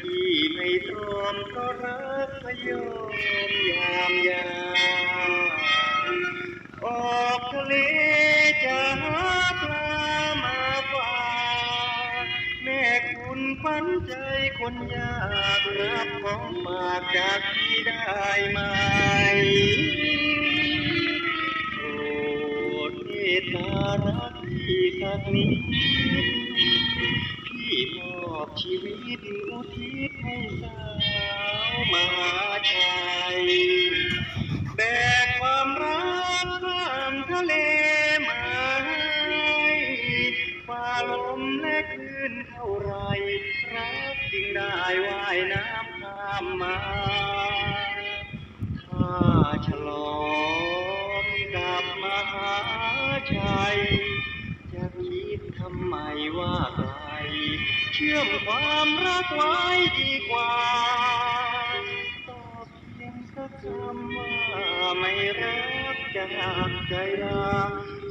ที่ไม่พรักพยอมยามยามออกทะเลจะหาปลามาฝากแม่คุณขวัญใจคนยากรับของฝากจากพี่ได้ไหมโปรดเมตตารักพี่สักนิดพี่ม อบชีวิตอุทิศให้สาวมหาชัยแบกความรักข้ามทะเลมาให้ฝ่าลมและคลื่นเท่าไรรักจึงได้ว่ายน้ำข้ามมาข้าฉล เชื่อมความรักไว้ดีกว่าตอบเพียงสักคำว่าไม่รักจะหักใจลา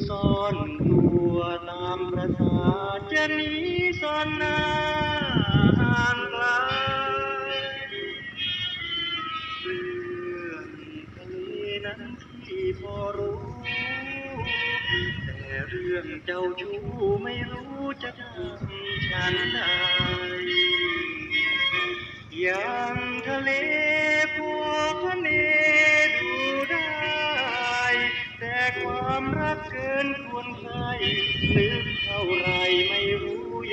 ซ่อนตัวตามประสาจะหนีซ่อนนาห่างไกลเรื่องทะเลนั้นที่พอรู้แต่เรื่องเจ้าชู้ไม่รู้จะทำ ฉันใดอย่างทะเลพวกทะเนดูได้ แต่ความรักเกินควรใครนึกเท่าไรไม่รู้ย